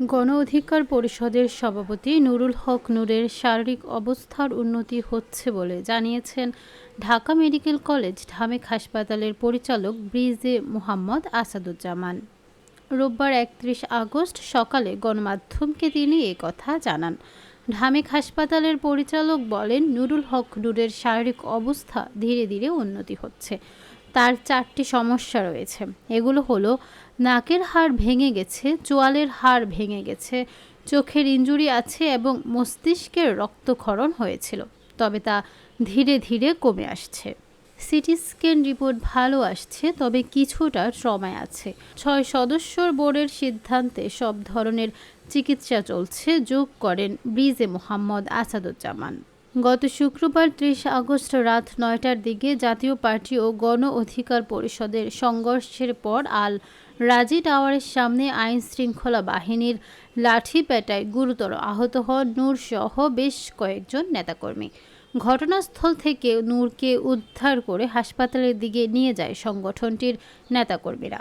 গণ অধিকার পরিষদের সভাপতি নুরুল হক নূরের শারীরিক অবস্থার উন্নতি হচ্ছে বলে জানিয়েছেন ঢাকা মেডিকেল কলেজ, ঢামেক হাসপাতালের পরিচালক ব্রিজে মোহাম্মদ আসাদুজ্জামান। রোববার একত্রিশ আগস্ট সকালে গণমাধ্যমকে তিনি এ কথা জানান। ঢামেক হাসপাতালের পরিচালক বলেন, নুরুল হক নূরের শারীরিক অবস্থা ধীরে ধীরে উন্নতি হচ্ছে। তার চারটি সমস্যা রয়েছে। এগুলো হলো, নাকের হাড় ভেঙে গেছে, চোয়ালের হাড় ভেঙে গেছে, চোখের ইঞ্জুরি আছে এবং মস্তিষ্কের রক্তক্ষরণ হয়েছিল, তবে তা ধীরে ধীরে কমে আসছে। সিটি স্ক্যান রিপোর্ট ভালো আসছে, তবে কিছুটা সময় আছে। ছয় সদস্যর বোর্ডের সিদ্ধান্তে সব ধরনের চিকিৎসা চলছে, যোগ করেন ব্রিজে মোহাম্মদ আসাদুজ্জামান। গত শুক্রবার ত্রিশ আগস্ট রাত নয়টার দিকে জাতীয় পার্টি ও গণ অধিকার পরিষদের সংঘর্ষের পর আল রাজি টাওয়ারের সামনে আইন শৃঙ্খলা বাহিনীর লাঠি পেটায় গুরুতর আহত হন নূর সহ বেশ কয়েকজন নেতাকর্মী। ঘটনাস্থল থেকে নূরকে উদ্ধার করে হাসপাতালের দিকে নিয়ে যায় সংগঠনটির নেতাকর্মীরা।